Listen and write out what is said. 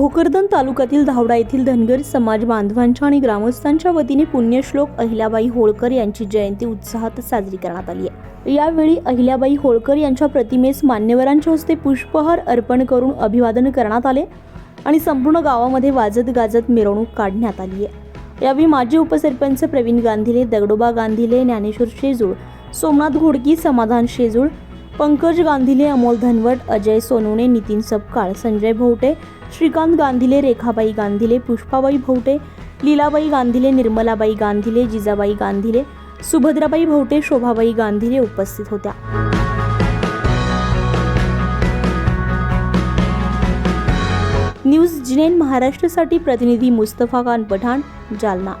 भोकरदन तालुक्यातील धावडा येथील धनगर समाज बांधवांच्या आणि ग्रामस्थांच्या वतीने पुण्यश्लोक अहिल्याबाई होळकर यांची जयंती उत्साहात साजरी करण्यात आली आहे. यावेळी अहिल्याबाई होळकर यांच्या प्रतिमेस मान्यवरांच्या हस्ते पुष्पहार अर्पण करून अभिवादन करण्यात आले आणि संपूर्ण गावामध्ये वाजत गाजत मिरवणूक काढण्यात आली आहे. यावेळी माजी उपसरपंच प्रवीण गांधीले दगडोबा गांधीले ज्ञानेश्वर शेजूळ सोमनाथ घोडकी समाधान शेजूळ पंकज गांधीले अमोल धनवट अजय सोनवणे नितीन सपकाळ संजय भोवटे श्रीकांत गांधीले रेखाबाई गांधीले पुष्पाबाई भोवटे लीलाबाई गांधीले निर्मलाबाई गांधीले जिजाबाई गांधीले सुभद्राबाई भोवटे शोभाबाई गांधीले उपस्थित होत्या. न्यूज जिनेन महाराष्ट्रासाठी प्रतिनिधी मुस्तफा खान पठाण जालना.